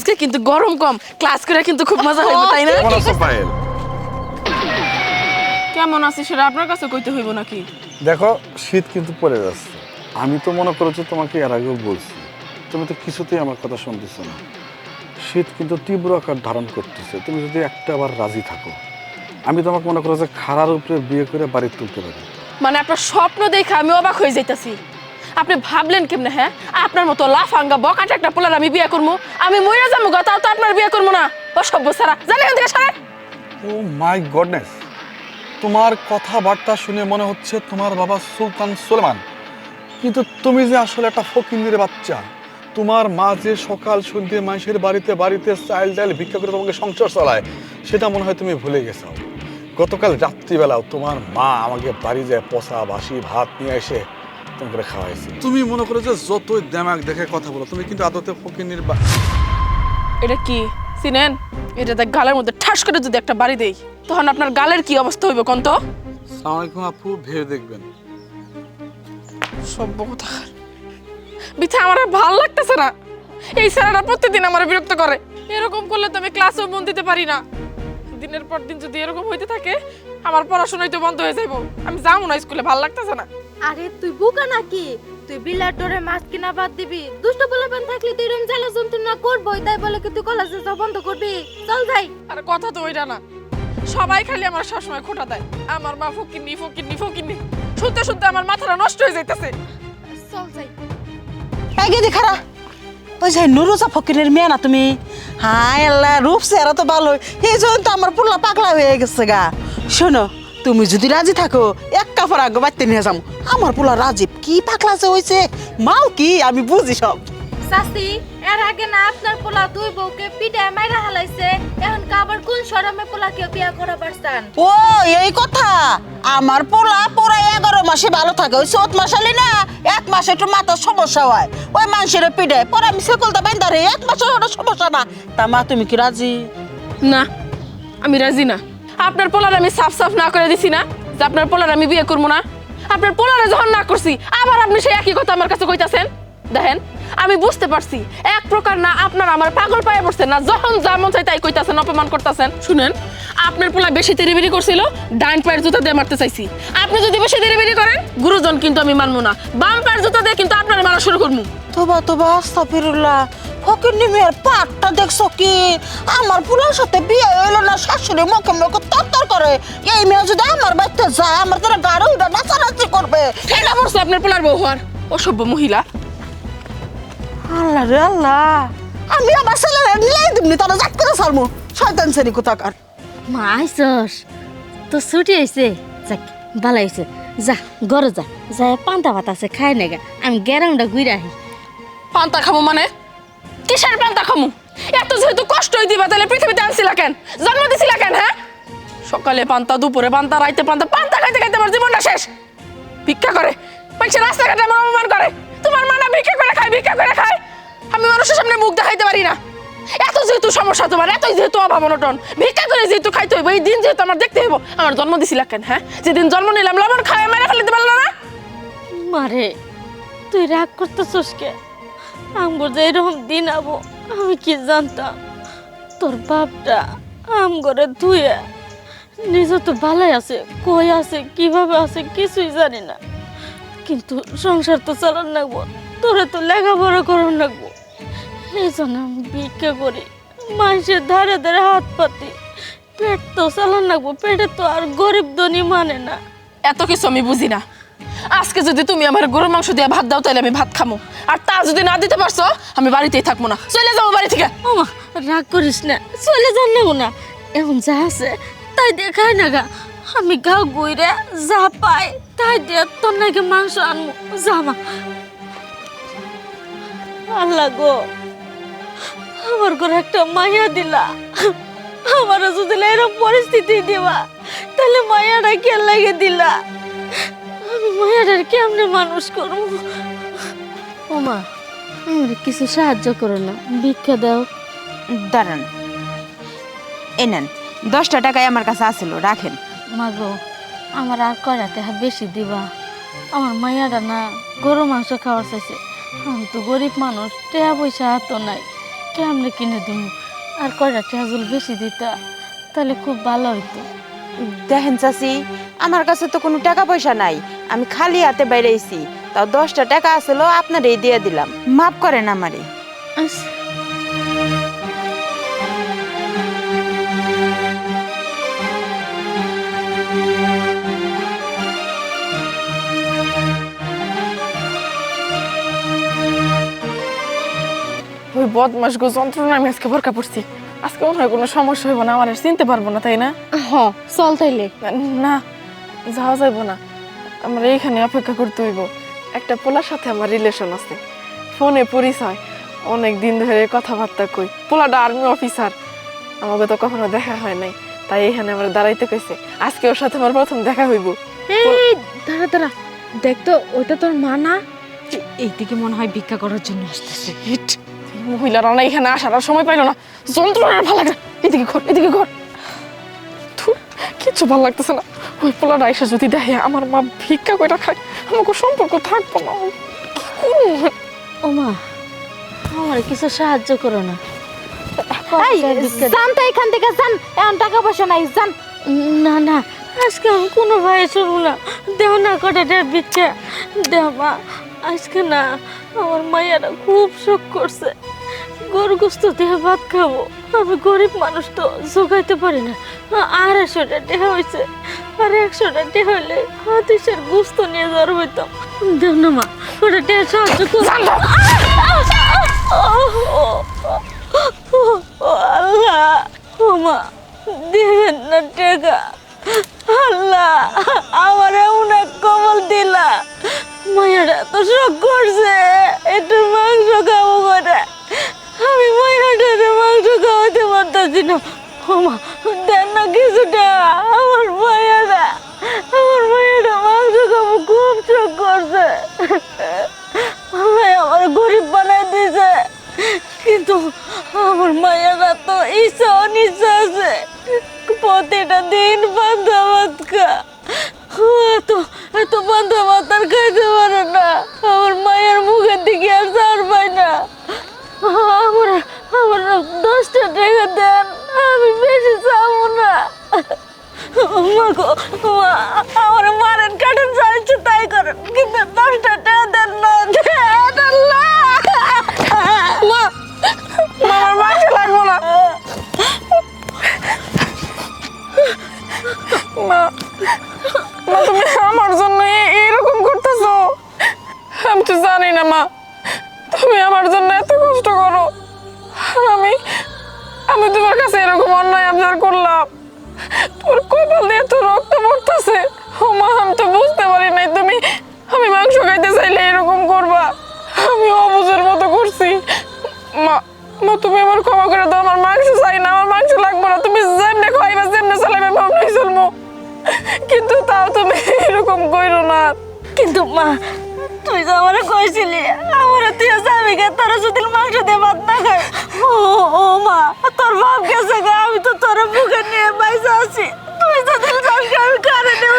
আজকে কিন্তু গরম কম। ক্লাস করে কিন্তু খুব মজা হইব তাই না? কেমন আছো পায়েল? কেমন আছিস সেটা আপনার কাছে কইতে হইব নাকি? দেখো শীত কিন্তু পড়ে যাচ্ছে। আমি তো মনে করেছি তোমাকে এর আগেও বলছি তুমি তো কিছুতেই আমার কথা শুনতেছো না। শীত কিন্তু তীব্র আকার ধারণ করতেছে। তুমি যদি একটা আবার রাজি থাকো আমি তোমাকে মনে করো যে খাড়ার উপরে বিয়ে করে বাড়ি তুলতে পারি। মানে আপনার স্বপ্ন দেখে আমি অবাক হয়ে যাইতাছি। আপনি ভাবলেন কেমনে হ্যাঁ? আপনার মতো লাফাঙ্গা বকাটে একটা পোলার আমি বিয়ে করব আমি মইরা যাব গা তো আপনার বিয়ে করব না। ও সভ্য সারা এখান থেকে সারা ও মাই গডনেস, তোমার কথাবার্তা শুনে মনে হচ্ছে তোমার বাবা সুলতান সুলেমান। কিন্তু তুমি যে আসলে একটা ফকিন্দির বাচ্চা, তোমার মা যে সকাল সন্ধ্যে মানুষের বাড়িতে বাড়িতে চাইল চাইল ভিক্ষা করে তোমাকে সংসার চালায়, সেটা মনে হয় তুমি ভুলে গেছো গতকাল রাত্রিবেলাও তোমার মা আমাকে বাড়ি যায় পচা বাসি ভাত নিয়ে এসে তোমাকে খাওয়াইছে। তুমি মনে করো যে যতই দেমাগ দেখে কথা বলো তুমি কিন্তু আদতে ফকিন্দির বা এটা কি? চিনেন এটা দেখ গালের মধ্যে ঠাস করে যদি একটা বাড়ি দেই তখন আপনার গালের কি অবস্থা হইব কোন তো? সালামালাইকুম আপু ভেবে দেখবেন। সভ্য কথা বিথা আমার আর ভালো লাগতেছে না। এই স্যারেরা প্রতিদিন আমার বিরক্ত করে। এরকম করলে তো আমি ক্লাসেও মন দিতে পারি না। দিনের পর দিন যদি এরকম হইতে থাকে আমার পড়াশোনাই তো বন্ধ হয়ে যাইব। আমি যাব না স্কুলে ভালো লাগতেছে না। আরে তুই বোকা নাকি? তুই বিলার ডোরে মাছ কিনা বাদ দিবি। দুষ্ট পোলাপান থাকলে তুই এরকম জ্বালা যন্ত্রণা করবই তাই বলে কি তুই কলেজে যাওয়া বন্ধ করবি? চল যাই। আর কথা তো ওইটা না। সবাই খালি আমার সবসময় খোটা দেয়। আমার মা ফকিরনি ফকিরনি ফকিরনি শুনতে শুনতে আমার মাথাটা নষ্ট হয়ে যাইতেছে। চল যাই। এই গেদি খারা ওই যে নুরুজা ফকিরের মেয়ে না তুমি? হায় আল্লাহ রূপ চেহারা তো ভালো এই জন্য তো আমার পুল্লা পাগলা হয়ে গেছে গা। শোনো তুমি যদি রাজি থাকো এক কাপড় আগে বাড়তে নিয়ে যাব আমার পুলা রাজীব কি পাগলা যে হয়েছে মাল কি আমি বুঝি সব। শাস্তি এর আগে না আপনার পোলা দুই বউকে পিঠে মাইরা হালাইছে এখন আবার কোন শরমে পোলাকে বিয়া করা পারছেন? ও এই কথা। আমার পোলা পুরা এগারো মাসে ভালো থাকে ওই চৌত মাস হলে না এক মাসে একটু মাথার সমস্যা হয়। ওই মানুষের পিঠে পরে আমি সকলটা বেন্দারে এক মাসে সমস্যা না। তা মা তুমি কি রাজি? না আমি রাজি না। আপনার পোলার আমি সাফ সাফ না করে দিছি না যে আপনার পোলার আমি বিয়ে করব না। আপনার পোলারে যখন না করছি, আবার আপনি সেই একই কথা আমার কাছে কইতাছেন? দেখেন, আমি বুঝতে পারছি, এক প্রকার না আপনার আমার পাগল পায়ে পড়ছেন না, যখন যা মন চাই তাই কইতাছেন, অপমান করতেছেন। শুনেন, আপনার পোলা বেশি তেরিবিরি করছিল ডাইন পায়ের জুতা দিয়ে মারতে চাইছি। আপনি যদি বেশি তেরিবিরি করেন, গুরুজন কিন্তু আমি মানবো না। বাম পায়ের জুতা দিয়ে কিন্তু আপনার মারা শুরু করব। তোবা তোবা আস্তাফিরুল্লাহ পাটটা দেখছ কি? আমার পুরার সাথে বিয়ে হইল না শাশুড়ি মুখে মুখে তরতর করে। এই মেয়ে যদি আমার বাড়িতে যায় আমার তোরা গাড়ি উঠে নাচানাচি করবে। এটা আপনার পোলার বউ হওয়ার। অসভ্য মহিলা। আল্লাহ রে আল্লাহ আমি আমার ছেলেরা নিয়ে দিবনি তারা জাত করে সারমু শয়তান শ্রেণি কোথাকার? মা আইসস তো ছুটি হয়েছে যাক ভালো হয়েছে যা ঘরে যা। যা পান্তা ভাত আছে খাই নেগা আমি গ্যারাউন্ডা ঘুরে আহি। পান্তা খামু মানে? কিসের পান্তা খামু? এত যেহেতু কষ্টই দিবা, তাহলে পৃথিবীতে আনছিলা কেন? জন্ম দিছিলা কেন হ্যাঁ? সকালে পান্তা দুপুরে পান্তা রাইতে পান্তা পান্তা খাইতে খাইতে আমার জীবনটা শেষ। ভিক্ষা করে। মানুষের রাস্তাঘাটে আমার অপমান করে। তোমার মা না ভিক্ষা করে খায়, ভিক্ষা করে খায়? আমি মানুষের সামনে মুখ দেখাইতে পারি না। এত যেহেতু সমস্যা তোমার এতই যেহেতু অভাব অনটন, ভিক্ষা করে যেহেতু খাইতে হইব, এই দিন যেহেতু আমার দেখতে হইব, আমার জন্ম দিছিলা কেন হ্যাঁ? যেদিন জন্ম নিলাম, লবণ খায় মেরে ফেলতে পারল না? মারে, তুই রাগ করতেছস কে? আমগো যে এরকম দিন আবো, আমি কি জানতাম? তোর বাপটা আম করে ধুয়ে নিজে তো ভালাই আছে, কই আছে, কীভাবে আছে কিছুই জানি না। কিন্তু সংসার তো চালান লাগবো, তোরে তো লেখাপড়া করার লাগবো। এই জন্য আমি ভিক্ষা করি, মানুষের ধারে ধারে হাত পাতি। পেট তো চালান লাগবো, পেটে তো আর গরিব ধনী মানে না। এত কিছু আমি বুঝি না। আজকে যদি তুমি আমার গরুর মাংস দিয়ে ভাত দাও তাহলে আমি ভাত খামো। আর তা যদি না দিতে পারছ, আমি বাড়িতেই থাকব না। চলে যাব বাড়ি থেকে। রাগ করিস না, চলে যান না না এখন যা আছে, তাই দেখাই না গা। আমি গাও গুইরে যা পাই, তাই দিয়ে তোর নাকি মাংস আনব জামা আল্লাহ গো, আমার ঘরে একটা মাইয়া দিলা। আমার যদি এরকম পরিস্থিতি দিবা, তাহলে মায়াটা কে লাগে দিলা? মায়াটার কেমনে মানুষ করব? ওমা আমার কিছু সাহায্য করো না ভিক্ষা দাও। দাঁড়ান। এই নেন দশটা টাকায় আমার কাছে আসলো রাখেন। মাগো আমার আর কয়টা টাকা বেশি দিবা? আমার মাইয়াটা না গরু মাংস খাওয়ার চাইছে। আমি তো গরিব মানুষ টাকা পয়সা এত নাই আমরা কিনে দিব আর কয়টা টেজল বেশি দিতা তাহলে খুব ভালো হইতো। দেখেন চাচি, আমার কাছে তো কোনো টাকা পয়সা নাই। আমি খালি হাতে বেরিয়েছি তাও দশটা টাকা আসলো আপনারই দিয়ে দিলাম। মাফ করেন আমারে। ওই বদমাস গো যন্ত্রণা আমি আজকে ভরকা পড়ছি আজকে মনে হয় কোনো সমস্যা হইব না আমার চিনতে পারব না তাই না? হ চল তাইলে। না যাওয়া যাইব না। আমরা এইখানে অপেক্ষা করতে হইব। একটা পোলার সাথে আমার রিলেশন আছে। ফোনে পরিচয়। অনেক দিন ধরে কথাবার্তা কই। পোলাটা আর্মি অফিসার আমাকে তো কখনো দেখা হয় নাই। তাই এখানে আমার দাঁড়াইতে কইছে। আজকে ওর সাথে আমার প্রথম দেখা হইব। এই দাঁড়া দাঁড়া। দেখ তো ওইটা তোর মা না? এইদিকে মনে হয় ভিক্ষা করার জন্য আসতেছে। মহিলারা না এখানে আসার আর সময় পাইলো না। ভালো লাগে। এদিকে ঘর এদিকে ঘর। কিচ্ছু ভালো লাগতেছে না। ওই পোলাটা এসে যদি দেখে আমার মা ভিক্ষা খায় আমাকে সম্পর্ক থাকব না। আমার কিছু সাহায্য করো না। জান তো এখান থেকে যান। এখন টাকা পয়সা নাই যান। না না আজকে আমি কোনো ভাই শুনব না। দেহ না কটা ডেট দিচ্ছে দেহ মা আজকে না আমার মায়েরা খুব শোক করছে। গরু গোস্ত দেহ ভাত খাব। আমি গরিব মানুষ তো জোগাইতে পারি না। আড়াইশোটা টেহা হয়েছে আর একশোটা টেহা হইলে হাতিসের গোস্ত নিয়ে যাওয়ার হইতাম দেহ না মা ওটা টেহা সাহায্য আল্লাহ ও মা দিবেন না টেকা। আল্লাহ আমার এমন এক কমল দিলা। মায়েরা তো শখ করছে। আমার মায়েরা তো ইচ্ছা অনিচ্ছা আছে। প্রতিটা দিন বান্ধা ভাত খা। এত এত বান্ধা ভাত আর খাইতে পারে না। মা তুমি আমার জন্য এরকম করতেছো? আমি তো জানি না, মা। তুমি আমার জন্য এত কষ্ট করো। আমি আমি তোমার কাছে এরকম অন্যায় আবদার করলাম। তোর কপাল দিয়ে তো রক্ত পড়তেছে। ও মা, আমি তো বুঝতে পারি নাই তুমি আমি মাংস খাইতে চাইলে এরকম করবা। আমি অবুঝের মতো করছি। মা মা, তুমি আমার ক্ষমা করে দাও। আমার মাংস চাই না, আমার মাংস লাগবে না। তুমি যেমনে খাইবা, যেমনে চালাইবে, আমি অমনি চলবো কিন্তু তাও তুমি এরকম কইরো না। কিন্তু মা তুই তো আমার কইছিলি আমার তুই আমি গে তোর যদি মাংস দিয়ে ভাত না খাই ও ও মা তোর বাপ গেছে গা আমি তো তোর মুখে নিয়ে বাইসা আছি। তুই যদি গে, আমি কারে নেব